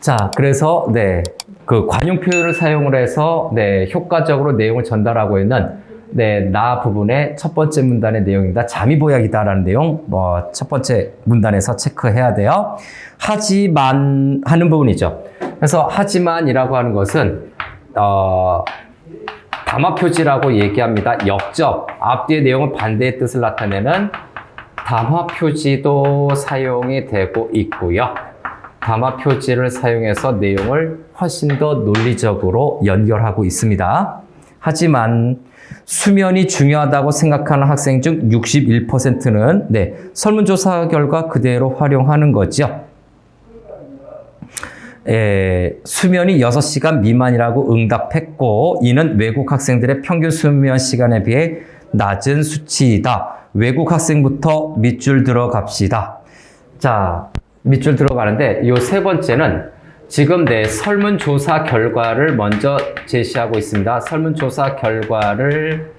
자, 그래서 네. 그 관용 표현을 사용을 해서 네, 효과적으로 내용을 전달하고 있는 네, 나 부분의 첫 번째 문단의 내용입니다. 잠이 보약이다라는 내용 뭐 첫 번째 문단에서 체크해야 돼요. 하지만 하는 부분이죠. 그래서 하지만이라고 하는 것은 어 담화 표지라고 얘기합니다. 역접 앞뒤의 내용을 반대의 뜻을 나타내는 담화 표지도 사용이 되고 있고요. 담화 표지를 사용해서 내용을 훨씬 더 논리적으로 연결하고 있습니다. 하지만 수면이 중요하다고 생각하는 학생 중 61%는 네, 설문조사 결과 그대로 활용하는 거죠. 에, 수면이 6시간 미만이라고 응답했고 이는 외국 학생들의 평균 수면 시간에 비해 낮은 수치이다. 외국 학생부터 밑줄 들어 갑시다. 자, 밑줄 들어가는데 이 세 번째는 지금 내 설문조사 결과를 먼저 제시하고 있습니다. 설문조사 결과를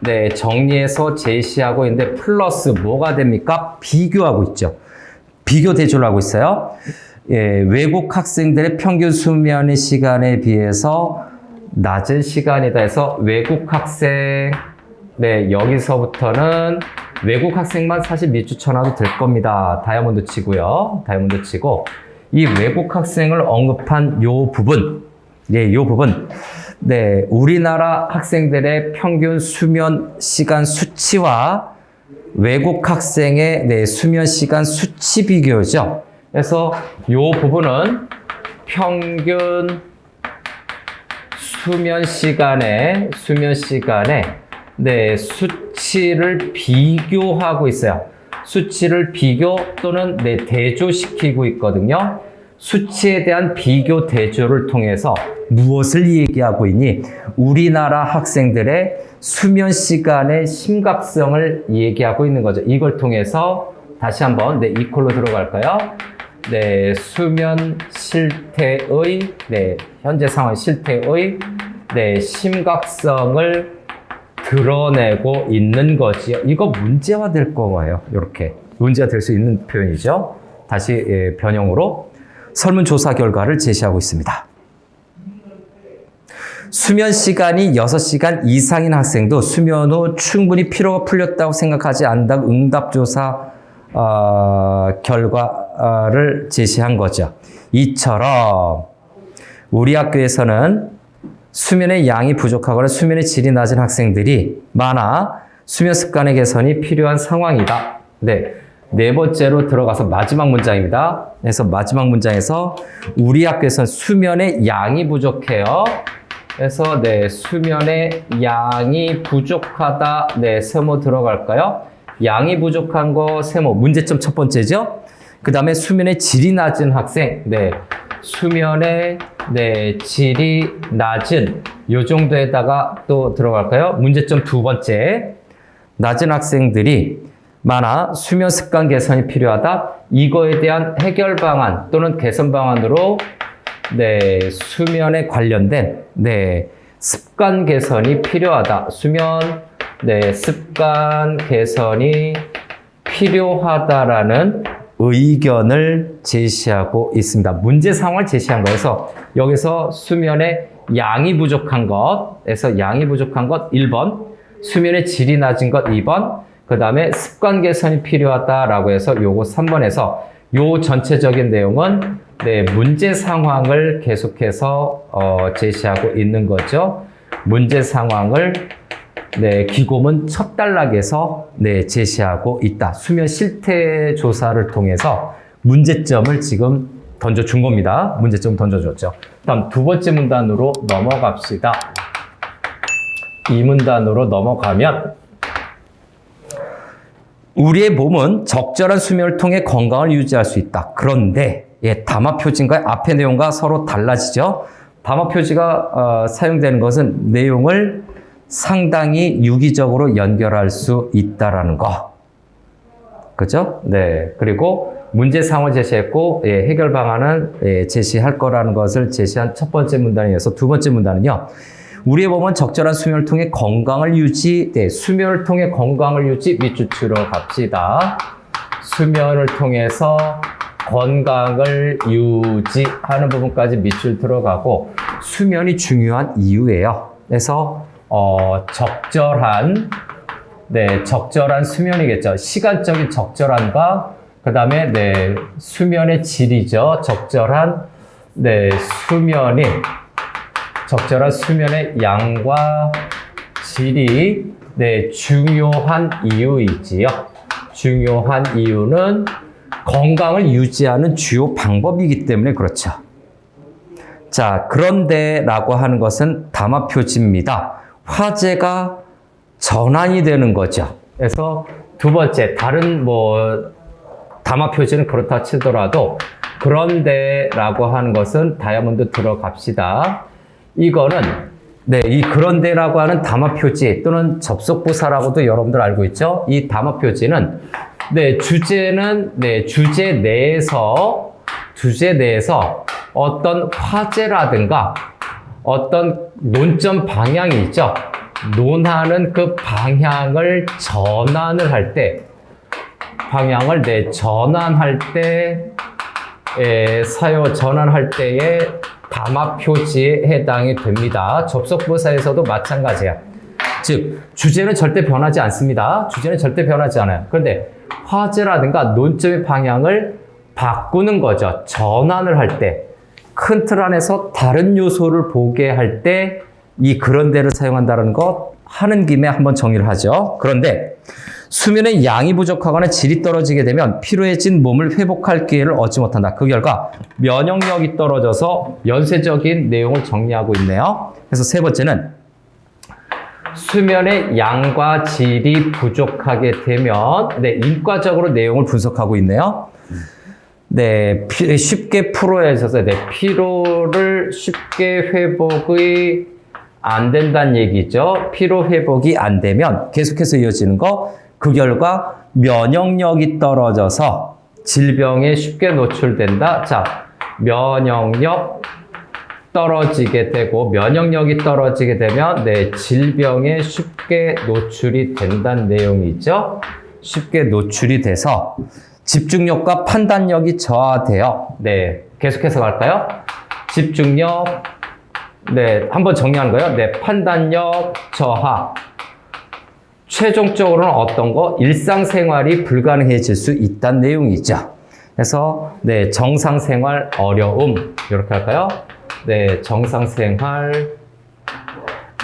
네, 정리해서 제시하고 있는데 플러스 뭐가 됩니까? 비교하고 있죠. 비교 대조를 하고 있어요. 예, 외국 학생들의 평균 수면의 시간에 비해서 낮은 시간이다 해서 외국 학생, 네, 여기서부터는 외국 학생만 사실 밑줄 쳐놔도 될 겁니다. 다이아몬드 치고요. 다이아몬드 치고, 이 외국 학생을 언급한 요 부분, 네, 요 부분, 네, 우리나라 학생들의 평균 수면 시간 수치와 외국 학생의 네, 수면 시간 수치 비교죠. 그래서 요 부분은 평균 수면 시간에 수면 시간에 네, 수 치를 비교하고 있어요. 수치를 비교 또는 네, 대조시키고 있거든요. 수치에 대한 비교 대조를 통해서 무엇을 얘기하고 있니? 우리나라 학생들의 수면 시간의 심각성을 얘기하고 있는 거죠. 이걸 통해서 다시 한번 네, 이콜로 들어갈까요? 네, 수면 실태의 네, 현재 상황 실태의 네, 심각성을 드러내고 있는 거지요. 이거 문제화 될 거예요. 이렇게 문제가 될수 있는 표현이죠. 다시 예, 변형으로 설문조사 결과를 제시하고 있습니다. 수면 시간이 6시간 이상인 학생도 수면 후 충분히 피로가 풀렸다고 생각하지 않는다고 응답조사 어, 결과를 제시한 거죠. 이처럼 우리 학교에서는 수면의 양이 부족하거나 수면의 질이 낮은 학생들이 많아 수면 습관의 개선이 필요한 상황이다. 네. 네 번째로 들어가서 마지막 문장입니다. 그래서 마지막 문장에서 우리 학교에서는 수면의 양이 부족해요. 그래서 네, 수면의 양이 부족하다. 네, 세모 들어갈까요? 양이 부족한 거 세모. 문제점 첫 번째죠. 그 다음에 수면의 질이 낮은 학생. 네, 수면의 네, 질이 낮은 요 정도에다가 또 들어갈까요? 문제점 두 번째. 낮은 학생들이 많아 수면 습관 개선이 필요하다. 이거에 대한 해결 방안 또는 개선 방안으로 네, 수면에 관련된 네, 습관 개선이 필요하다. 수면 네, 습관 개선이 필요하다라는 의견을 제시하고 있습니다. 문제 상황을 제시한 거여서 여기서 수면의 양이 부족한 것에서 양이 부족한 것 1번, 수면의 질이 낮은 것 2번, 그 다음에 습관 개선이 필요하다라고 해서 요거 3번에서 요 전체적인 내용은 네, 문제 상황을 계속해서 어, 제시하고 있는 거죠. 문제 상황을 네, 기고문 첫 단락에서 네, 제시하고 있다. 수면 실태 조사를 통해서 문제점을 지금 던져준 겁니다. 문제점 던져줬죠. 다음 두 번째 문단으로 넘어갑시다. 이 문단으로 넘어가면 우리의 몸은 적절한 수면을 통해 건강을 유지할 수 있다. 그런데 예, 담화 표지과 앞의 내용과 서로 달라지죠. 담화 표지가 어, 사용되는 것은 내용을 상당히 유기적으로 연결할 수 있다라는 거. 그죠? 네. 그리고 문제 상황을 제시했고 예, 해결 방안은 예, 제시할 거라는 것을 제시한 첫 번째 문단이어서 두 번째 문단은요. 우리의 몸은 적절한 수면을 통해 건강을 유지, 네, 수면을 통해 건강을 유지 밑줄 치러 갑시다. 수면을 통해서 건강을 유지하는 부분까지 밑줄 들어가고 수면이 중요한 이유예요. 그래서 어, 적절한 네, 적절한 수면이겠죠. 시간적인 적절함과 그다음에 네, 수면의 질이죠. 적절한 네, 수면이 적절한 수면의 양과 질이 네, 중요한 이유이지요. 중요한 이유는 건강을 유지하는 주요 방법이기 때문에 그렇죠. 자, 그런데라고 하는 것은 담화 표지입니다. 화제가 전환이 되는 거죠. 그래서 두 번째, 다른 뭐 담화 표지는 그렇다 치더라도 그런데 라고 하는 것은 다이아몬드 들어갑시다. 이거는 네, 이 그런데라고 하는 담화 표지 또는 접속 부사라고도 여러분들 알고 있죠? 이 담화 표지는 네, 주제는 네, 주제 내에서 주제 내에서 어떤 화제라든가 어떤 논점 방향이 있죠. 논하는 그 방향을 전환을 할 때, 방향을 네, 전환할 때, 에, 사용, 전환할 때의 담화 표지에 해당이 됩니다. 접속부사에서도 마찬가지야. 즉, 주제는 절대 변하지 않습니다. 주제는 절대 변하지 않아요. 그런데 화제라든가 논점의 방향을 바꾸는 거죠. 전환을 할 때. 큰 틀 안에서 다른 요소를 보게 할 때 이 그런데를 사용한다는 것 하는 김에 한번 정리를 하죠. 그런데 수면의 양이 부족하거나 질이 떨어지게 되면 피로해진 몸을 회복할 기회를 얻지 못한다. 그 결과 면역력이 떨어져서 연쇄적인 내용을 정리하고 있네요. 그래서 세 번째는 수면의 양과 질이 부족하게 되면 네, 인과적으로 내용을 분석하고 있네요. 네, 피- 쉽게 풀어야해서 네, 피로를 쉽게 회복이 안 된다는 얘기죠. 피로 회복이 안 되면 계속해서 이어지는 거, 그 결과 면역력이 떨어져서 질병에 쉽게 노출된다. 자, 면역력 떨어지게 되고 면역력이 떨어지게 되면 네, 질병에 쉽게 노출이 된다는 내용이죠. 쉽게 노출이 돼서 집중력과 판단력이 저하돼요. 네, 계속해서 갈까요? 집중력, 네, 한번 정리하는 거예요. 네, 판단력 저하. 최종적으로는 어떤 거? 일상생활이 불가능해질 수 있다는 내용이죠. 그래서 네, 정상생활 어려움 이렇게 할까요? 네, 정상생활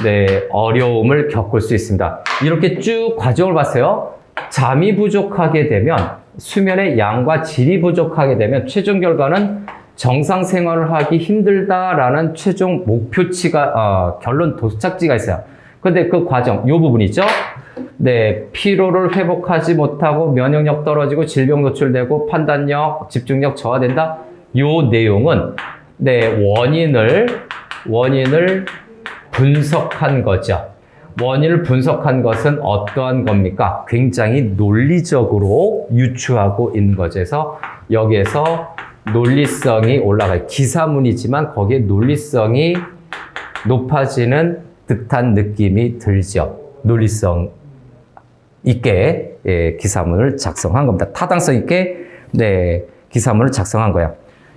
네, 어려움을 겪을 수 있습니다. 이렇게 쭉 과정을 봤어요. 잠이 부족하게 되면 수면의 양과 질이 부족하게 되면 최종 결과는 정상 생활을 하기 힘들다라는 최종 목표치가 어, 결론 도착지가 있어요. 근데 그 과정 요 부분이죠. 네, 피로를 회복하지 못하고 면역력 떨어지고 질병 노출되고 판단력, 집중력 저하된다. 요 내용은 네, 원인을 원인을 분석한 거죠. 원인을 분석한 것은 어떠한 겁니까? 굉장히 논리적으로 유추하고 있는. 그래서 여기에서 논리성이 올라가요. 기사문이지만 거기에 논리성이 높아지는 듯한 느낌이 들죠. 논리성 있게 예, 기사문을 작성한 겁니다. 타당성 있게 네, 기사문을 작성한 거예요.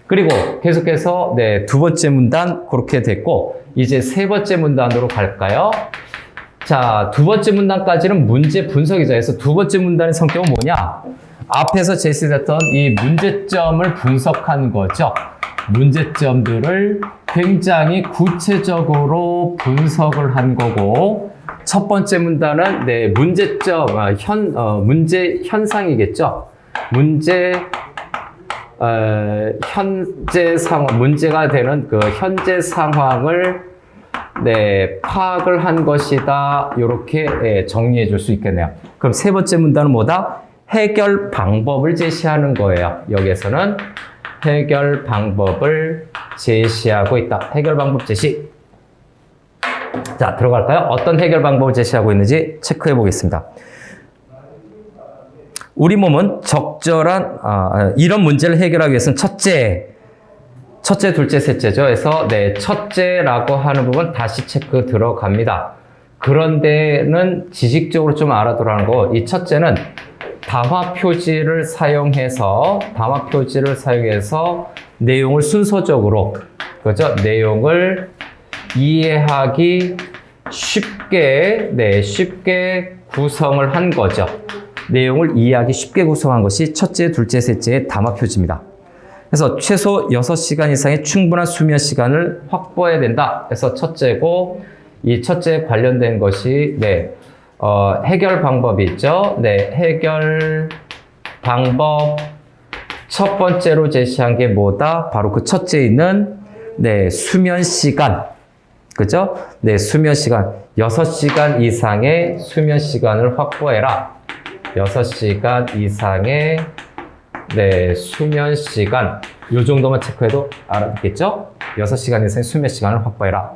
그리고 계속해서 네, 두 번째 문단 그렇게 됐고 이제 세 번째 문단으로 갈까요? 자, 두 번째 문단까지는 문제 분석이죠. 그래서 두 번째 문단의 성격은 뭐냐? 앞에서 제시됐던 이 문제점을 분석한 거죠. 문제점들을 굉장히 구체적으로 분석을 한 거고, 첫 번째 문단은 네, 문제점, 아, 현, 어, 문제 현상이겠죠. 문제, 어, 현재 상황, 문제가 되는 그 현재 상황을 네, 파악을 한 것이다. 이렇게 예, 정리해 줄 수 있겠네요. 그럼 세 번째 문단은 뭐다? 해결 방법을 제시하는 거예요. 여기에서는 해결 방법을 제시하고 있다. 해결 방법 제시. 자, 들어갈까요? 어떤 해결 방법을 제시하고 있는지 체크해 보겠습니다. 우리 몸은 적절한 아, 이런 문제를 해결하기 위해서는 첫째, 첫째, 둘째, 셋째죠. 그래서 네, 첫째라고 하는 부분 다시 체크 들어갑니다. 그런데는 지식적으로 좀 알아두라는 거. 이 첫째는 담화 표지를 사용해서 담화 표지를 사용해서 내용을 순서적으로 그죠? 내용을 이해하기 쉽게 네, 쉽게 구성을 한 거죠. 내용을 이해하기 쉽게 구성한 것이 첫째, 둘째, 셋째의 담화 표지입니다. 그래서 최소 6시간 이상의 충분한 수면 시간을 확보해야 된다. 그래서 첫째고 이 첫째 관련된 것이 네. 어, 해결 방법이 있죠. 네. 해결 방법 첫 번째로 제시한 게 뭐다? 바로 그 첫째 있는 네, 수면 시간. 그죠? 네, 수면 시간. 6시간 이상의 수면 시간을 확보해라. 6시간 이상의 네, 수면 시간. 요 정도만 체크해도 알았겠죠? 6시간 이상의 수면 시간을 확보해라.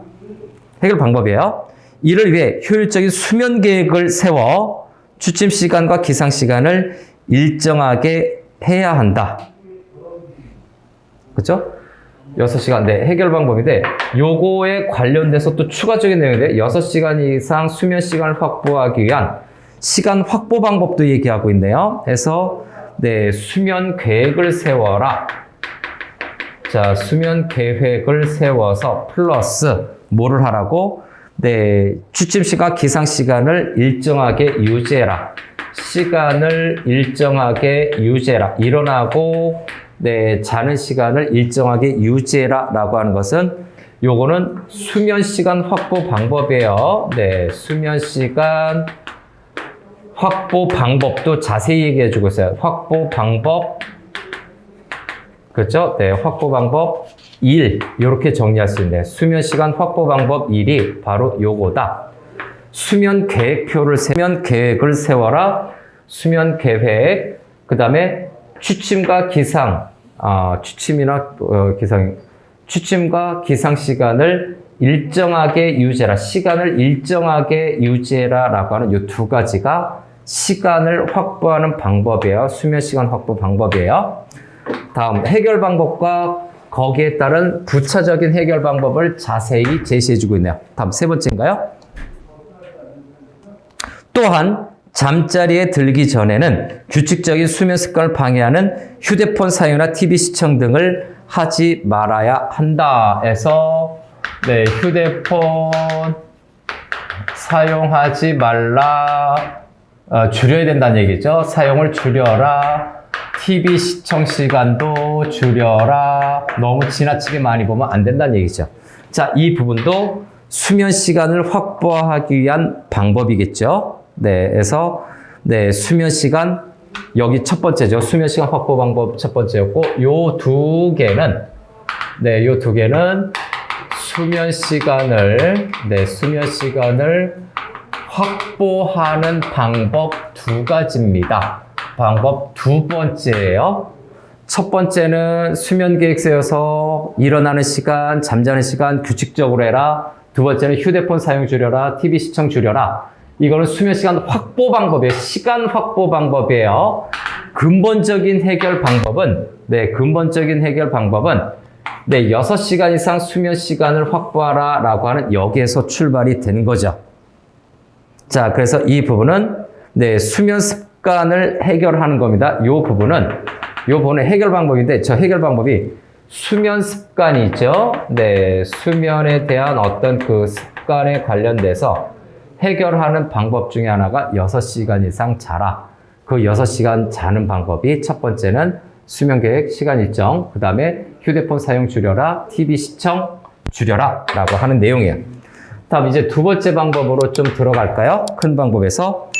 해결 방법이에요. 이를 위해 효율적인 수면 계획을 세워 취침 시간과 기상 시간을 일정하게 해야 한다. 그렇죠? 6시간 네, 해결 방법인데 요거에 관련돼서 또 추가적인 내용인데 6시간 이상 수면 시간을 확보하기 위한 시간 확보 방법도 얘기하고 있네요. 그래서 네, 수면 계획을 세워라. 자, 수면 계획을 세워서 플러스 뭐를 하라고? 네, 취침 시간, 기상 시간을 일정하게 유지해라. 시간을 일정하게 유지해라. 일어나고 네, 자는 시간을 일정하게 유지해라 라고 하는 것은 요거는 수면 시간 확보 방법이에요. 네, 수면 시간 확보 방법도 자세히 얘기해 주고 있어요. 확보 방법 그렇죠? 네, 확보 방법 1 이렇게 정리할 수 있네요. 수면 시간 확보 방법 1이 바로 요거다. 수면 계획표를 세면 계획을 세워라. 수면 계획 그다음에 취침과 기상 아, 취침이나 어, 기상 취침과 기상 시간을 일정하게 유지해라. 시간을 일정하게 유지해라라고 하는 이 두 가지가 시간을 확보하는 방법이에요. 수면 시간 확보 방법이에요. 다음 해결 방법과 거기에 따른 부차적인 해결 방법을 자세히 제시해 주고 있네요. 다음 세 번째인가요? 또한 잠자리에 들기 전에는 규칙적인 수면 습관을 방해하는 휴대폰 사용이나 TV 시청 등을 하지 말아야 한다. 해서 네, 휴대폰 사용하지 말라. 어, 줄여야 된다는 얘기죠. 사용을 줄여라. TV 시청 시간도 줄여라. 너무 지나치게 많이 보면 안 된다는 얘기죠. 자, 이 부분도 수면 시간을 확보하기 위한 방법이겠죠. 네, 그래서 네, 수면 시간 여기 첫 번째죠. 수면 시간 확보 방법 첫 번째였고 요 두 개는 네, 요 두 개는 수면 시간을 네, 수면 시간을 확보하는 방법 두 가지입니다. 방법 두 번째예요. 첫 번째는 수면 계획 세워서 일어나는 시간, 잠자는 시간 규칙적으로 해라. 두 번째는 휴대폰 사용 줄여라. TV 시청 줄여라. 이거는 수면 시간 확보 방법이에요. 시간 확보 방법이에요. 근본적인 해결 방법은, 네, 근본적인 해결 방법은, 네, 6시간 이상 수면 시간을 확보하라 라고 하는 여기에서 출발이 되는 거죠. 자, 그래서 이 부분은, 네, 수면 습관을 해결하는 겁니다. 이 부분은, 이 부분은 해결 방법인데, 저 해결 방법이 수면 습관이죠. 네, 수면에 대한 어떤 그 습관에 관련돼서 해결하는 방법 중에 하나가 6시간 이상 자라. 그 6시간 자는 방법이 첫 번째는 수면 계획, 시간 일정, 그 다음에 휴대폰 사용 줄여라, TV 시청 줄여라 라고 하는 내용이에요. 다음 이제 두 번째 방법으로 좀 들어갈까요? 큰 방법에서.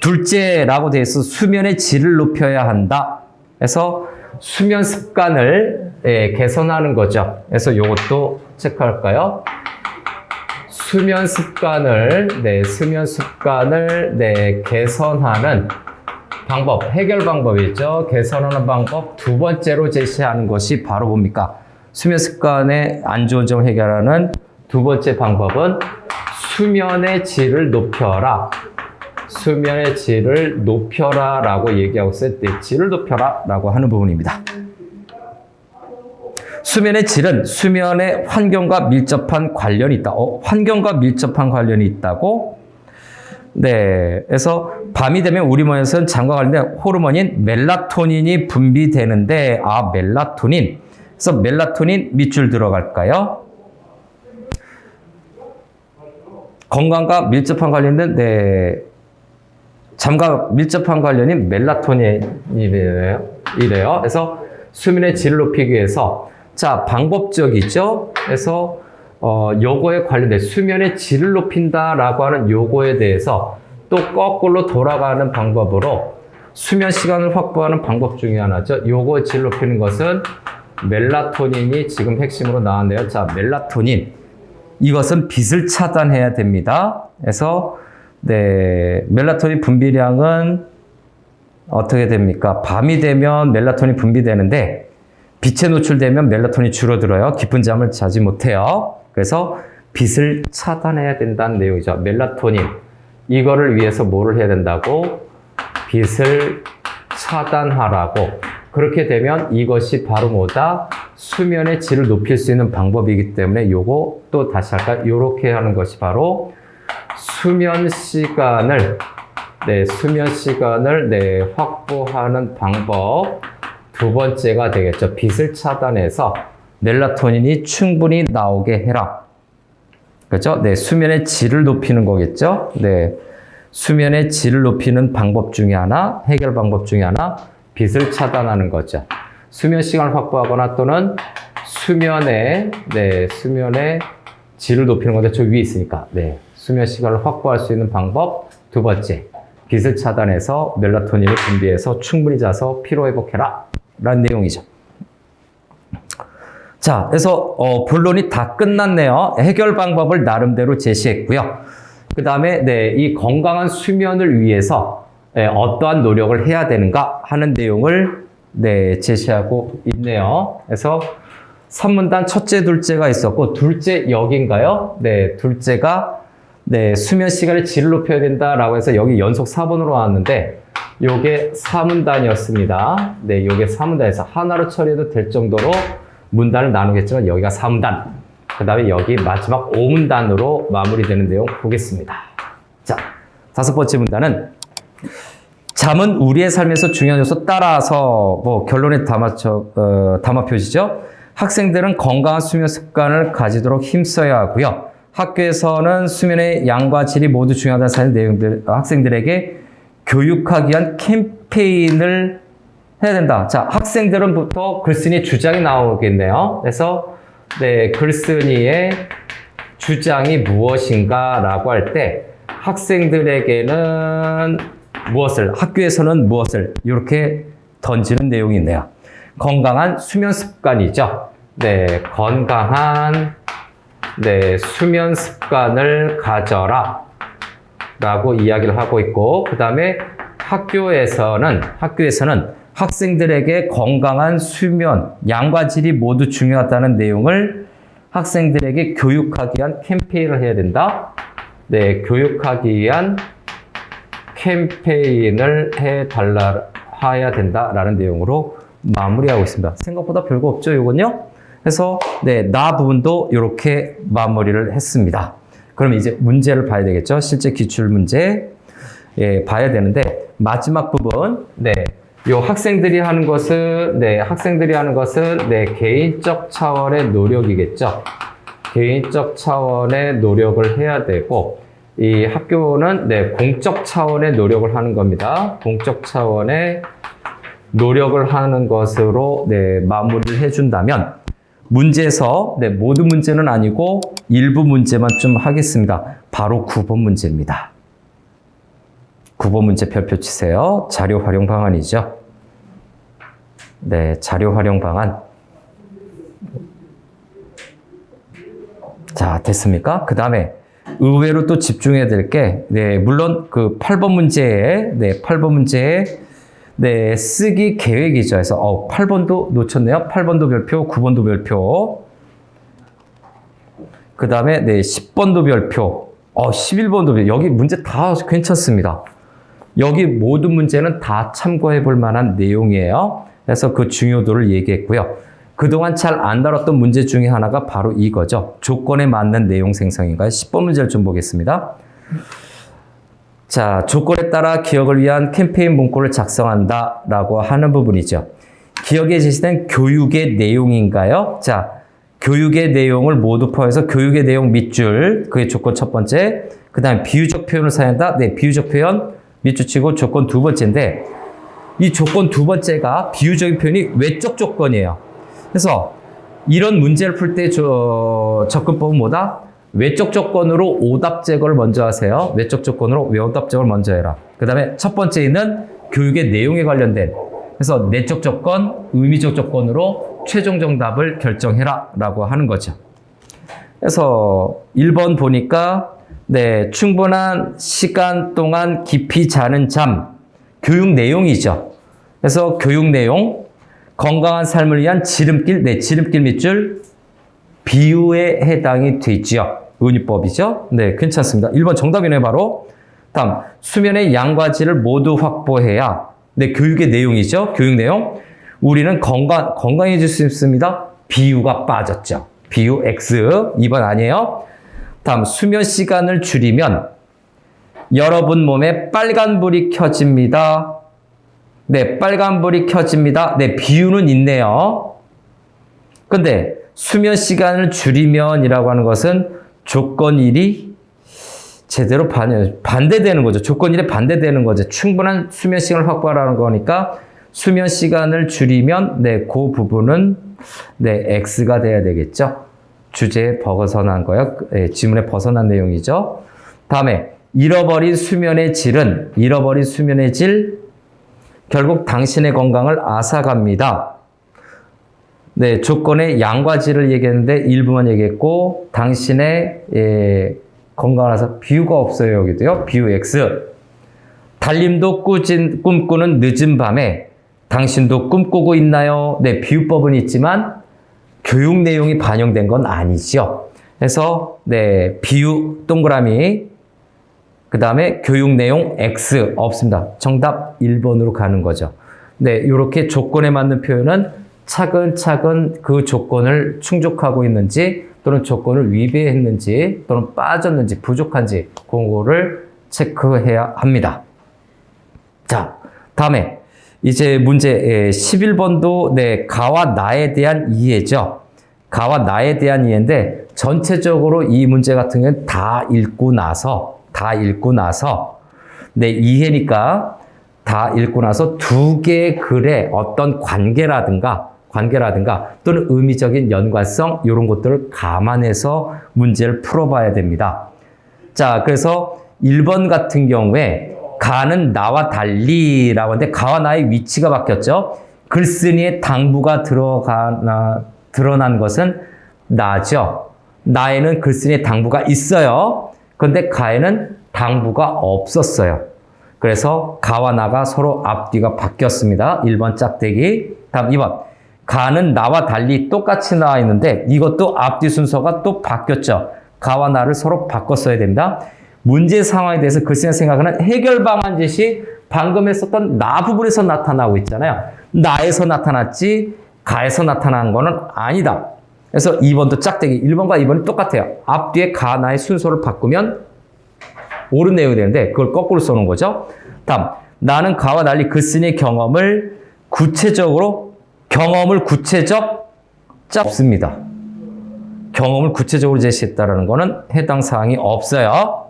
둘째라고 되어 있어 수면의 질을 높여야 한다. 그래서 수면 습관을 예, 개선하는 거죠. 그래서 이것도 체크할까요? 수면 습관을 네, 수면 습관을 네, 개선하는 방법, 해결 방법이죠. 개선하는 방법 두 번째로 제시하는 것이 바로 뭡니까? 수면 습관의 안 좋은 점을 해결하는 두 번째 방법은 수면의 질을 높여라. 수면의 질을 높여라 라고 얘기하고 있어요. 네, 질을 높여라 라고 하는 부분입니다. 수면의 질은 수면의 환경과 밀접한 관련이 있다. 어, 환경과 밀접한 관련이 있다고? 네, 그래서 밤이 되면 우리 몸에서는 잠과 관련된 호르몬인 멜라토닌이 분비되는데 아 멜라토닌. 그래서 멜라토닌 밑줄 들어갈까요? 건강과 밀접한 관련된 네 잠과 밀접한 관련인 멜라토닌이래요. 이래요. 그래서 수면의 질을 높이기 위해서 자 방법적이죠. 그래서 어 요거에 관련된 수면의 질을 높인다라고 하는 요거에 대해서 또 거꾸로 돌아가는 방법으로 수면 시간을 확보하는 방법 중에 하나죠. 요거 질 높이는 것은 멜라토닌이 지금 핵심으로 나왔네요. 자 멜라토닌 이것은 빛을 차단해야 됩니다. 그래서 네, 멜라토닌 분비량은 어떻게 됩니까? 밤이 되면 멜라토닌 분비되는데 빛에 노출되면 멜라토닌이 줄어들어요. 깊은 잠을 자지 못해요. 그래서 빛을 차단해야 된다는 내용이죠. 멜라토닌 이거를 위해서 뭐를 해야 된다고? 빛을 차단하라고. 그렇게 되면 이것이 바로 뭐다? 수면의 질을 높일 수 있는 방법이기 때문에 요거 또 다시 할까? 요렇게 하는 것이 바로 수면 시간을 네, 수면 시간을 네, 확보하는 방법 두 번째가 되겠죠. 빛을 차단해서 멜라토닌이 충분히 나오게 해라. 그렇죠? 네, 수면의 질을 높이는 거겠죠. 네. 수면의 질을 높이는 방법 중에 하나, 해결 방법 중에 하나, 빛을 차단하는 거죠. 수면 시간을 확보하거나 또는 수면의 네, 수면의 질을 높이는 건데 저 위에 있으니까 네, 수면 시간을 확보할 수 있는 방법 두 번째 빛을 차단해서 멜라토닌을 분비해서 충분히 자서 피로 회복해라 라는 내용이죠. 자, 그래서 어, 본론이 다 끝났네요. 해결 방법을 나름대로 제시했고요. 그 다음에 네, 이 건강한 수면을 위해서 예, 어떠한 노력을 해야 되는가 하는 내용을 네, 제시하고 있네요. 그래서 선문단 첫째, 둘째가 있었고 둘째 여기인가요? 네, 둘째가 네, 수면 시간의 질을 높여야 된다라고 해서 여기 연속 4번으로 나왔는데 요게 4문단이었습니다. 네, 요게 4문단에서 하나로 처리해도 될 정도로 문단을 나누겠지만 여기가 3단. 그 다음에 여기 마지막 5문단으로 마무리되는 내용 보겠습니다. 자, 다섯 번째 문단은 잠은 우리의 삶에서 중요한 요소 따라서 뭐 결론에 담아쳐 어, 담아 표시죠. 학생들은 건강한 수면 습관을 가지도록 힘써야 하고요. 학교에서는 수면의 양과 질이 모두 중요하다는 사실 내용들 학생들에게 교육하기 위한 캠페인을 해야 된다. 자, 학생들은부터 글쓴이 주장이 나오겠네요. 그래서 네, 글쓴이의 주장이 무엇인가라고 할 때 학생들에게는 무엇을 학교에서는 무엇을 이렇게 던지는 내용이 있네요. 건강한 수면 습관이죠. 네, 건강한 네, 수면 습관을 가져라 라고 이야기를 하고 있고 그 다음에 학교에서는 학교에서는 학생들에게 건강한 수면, 양과 질이 모두 중요하다는 내용을 학생들에게 교육하기 위한 캠페인을 해야 된다. 네, 교육하기 위한 캠페인을 해 달라 해야 된다라는 내용으로 마무리하고 있습니다. 생각보다 별거 없죠, 이건요? 그래서 네, 나 부분도 이렇게 마무리를 했습니다. 그럼 이제 문제를 봐야 되겠죠? 실제 기출 문제 예, 봐야 되는데 마지막 부분 네. 요 학생들이 하는 것은 네, 학생들이 하는 것은 네, 개인적 차원의 노력이겠죠. 개인적 차원의 노력을 해야 되고 이 학교는 네, 공적 차원의 노력을 하는 겁니다. 공적 차원의 노력을 하는 것으로 네, 마무리를 해준다면 문제에서 네, 모든 문제는 아니고 일부 문제만 좀 하겠습니다. 바로 9번 문제입니다. 9번 문제 별표 치세요. 자료 활용 방안이죠. 네, 자료 활용 방안. 자, 됐습니까? 그 다음에 의외로 또 집중해야 될 게, 네, 물론 그 8번 문제에, 네, 8번 문제에, 네, 쓰기 계획이죠. 그래서, 어, 8번도 놓쳤네요. 8번도 별표, 9번도 별표. 그 다음에, 네, 10번도 별표. 어, 11번도 별표. 여기 문제 다 괜찮습니다. 여기 모든 문제는 다 참고해 볼 만한 내용이에요. 그래서 그 중요도를 얘기했고요. 그동안 잘 안 다뤘던 문제 중에 하나가 바로 이거죠. 조건에 맞는 내용 생성인가요? 10번 문제를 좀 보겠습니다. 자, 조건에 따라 기억을 위한 캠페인 문구를 작성한다 라고 하는 부분이죠. 기억에 제시된 교육의 내용인가요? 자, 교육의 내용을 모두 포함해서 교육의 내용 밑줄, 그게 조건 첫 번째. 그 다음에 비유적 표현을 사용한다? 네, 비유적 표현 밑줄 치고 조건 두 번째인데, 이 조건 두 번째가 비유적인 표현이 외적 조건이에요. 그래서 이런 문제를 풀 때 접근법은 뭐다? 외적 조건으로 오답 제거를 먼저 하세요. 외적 조건으로 오답 제거를 먼저 해라. 그 다음에 첫 번째는 교육의 내용에 관련된 그래서 내적 조건, 의미적 조건으로 최종 정답을 결정해라 라고 하는 거죠. 그래서 1번 보니까 네, 충분한 시간 동안 깊이 자는 잠, 교육 내용이죠. 그래서 교육 내용, 건강한 삶을 위한 지름길, 네, 지름길 밑줄, 비유에 해당이 되지요. 은유법이죠. 네, 괜찮습니다. 1번 정답이네, 바로. 다음, 수면의 양과 질을 모두 확보해야. 네, 교육의 내용이죠. 교육 내용. 우리는 건강, 건강해질 수 있습니다. 비유가 빠졌죠. 비유 X. 2번 아니에요. 다음, 수면 시간을 줄이면 여러분 몸에 빨간불이 켜집니다. 네, 빨간불이 켜집니다. 네, 비유는 있네요. 근데 수면 시간을 줄이면이라고 하는 것은 조건 1이 제대로 반, 반대되는 거죠. 조건 1에 반대되는 거죠. 충분한 수면 시간을 확보하라는 거니까 수면 시간을 줄이면 네, 그 부분은 네, X가 돼야 되겠죠. 주제에 벗어난 거요. 네, 지문에 벗어난 내용이죠. 다음에 잃어버린 수면의 질은 잃어버린 수면의 질 결국 당신의 건강을 앗아갑니다. 네, 조건의 양과 질을 얘기했는데 일부만 얘기했고 당신의 예, 건강을 앗아 비유가 없어요 여기도요. 비유 X. 달림도 꾸진, 꿈꾸는 늦은 밤에 당신도 꿈꾸고 있나요? 네, 비유법은 있지만 교육 내용이 반영된 건 아니죠. 그래서 네, 비유 동그라미 그 다음에 교육 내용 X 없습니다. 정답 1번으로 가는 거죠. 네, 이렇게 조건에 맞는 표현은 차근차근 그 조건을 충족하고 있는지 또는 조건을 위배했는지 또는 빠졌는지 부족한지 그거를 체크해야 합니다. 자, 다음에 이제 문제 11번도 네, 가와 나에 대한 이해죠. 가와 나에 대한 이해인데 전체적으로 이 문제 같은 경우는 다 읽고 나서 다 읽고 나서 네, 이해니까 다 읽고 나서 두 개의 글의 어떤 관계라든가 관계라든가 또는 의미적인 연관성 이런 것들을 감안해서 문제를 풀어봐야 됩니다. 자, 그래서 1번 같은 경우에 가는 나와 달리라고 하는데 가와 나의 위치가 바뀌었죠. 글쓴이의 당부가 들어가나 드러난 것은 나죠. 나에는 글쓴이의 당부가 있어요. 그런데 가에는 당부가 없었어요. 그래서 가와 나가 서로 앞뒤가 바뀌었습니다. 1번 짝대기. 다음 2번. 가는 나와 달리 똑같이 나와 있는데 이것도 앞뒤 순서가 또 바뀌었죠. 가와 나를 서로 바꿨어야 됩니다. 문제 상황에 대해서 글쓴이가 생각하는 해결 방안 제시 방금 했었던 나 부분에서 나타나고 있잖아요. 나에서 나타났지 가에서 나타난 거는 아니다. 그래서 2번도 짝대기 1번과 2번이 똑같아요. 앞뒤에 가, 나의 순서를 바꾸면 옳은 내용이 되는데 그걸 거꾸로 써놓은 거죠. 다음 나는 가와 달리 글쓴이의 경험을 구체적으로 경험을 구체적 잡습니다. 경험을 구체적으로 제시했다는 것은 해당 사항이 없어요.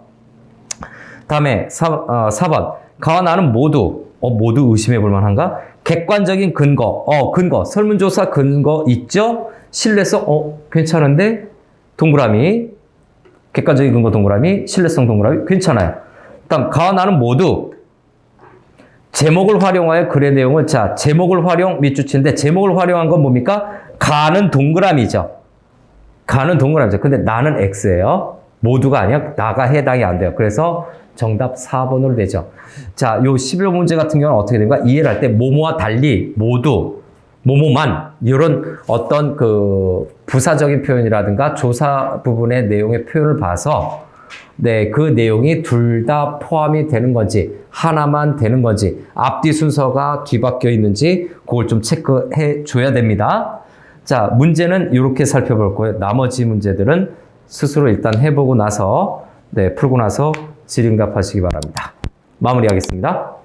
다음에 4, 어, 4번 가와 나는 모두 어, 모두 의심해 볼 만한가? 객관적인 근거, 어, 근거, 설문조사 근거 있죠? 신뢰성, 어, 괜찮은데? 동그라미, 객관적인 근거 동그라미, 신뢰성 동그라미, 괜찮아요. 다음, 가와 나는 모두 제목을 활용하여 글의 내용을, 자, 제목을 활용 밑줄치인데, 제목을 활용한 건 뭡니까? 가는 동그라미죠. 가는 동그라미죠. 근데 나는 X예요. 모두가 아니야. 나가 해당이 안 돼요. 그래서 정답 4번으로 되죠. 자, 요 11번 문제 같은 경우는 어떻게 됩니까? 이해를 할 때 모모와 달리 모두 모모만 이런 어떤 그 부사적인 표현이라든가 조사 부분의 내용의 표현을 봐서 네, 그 내용이 둘 다 포함이 되는 건지 하나만 되는 건지 앞뒤 순서가 뒤바뀌어 있는지 그걸 좀 체크해 줘야 됩니다. 자, 문제는 이렇게 살펴볼 거예요. 나머지 문제들은 스스로 일단 해보고 나서 네, 풀고 나서 질의응답 하시기 바랍니다. 마무리하겠습니다.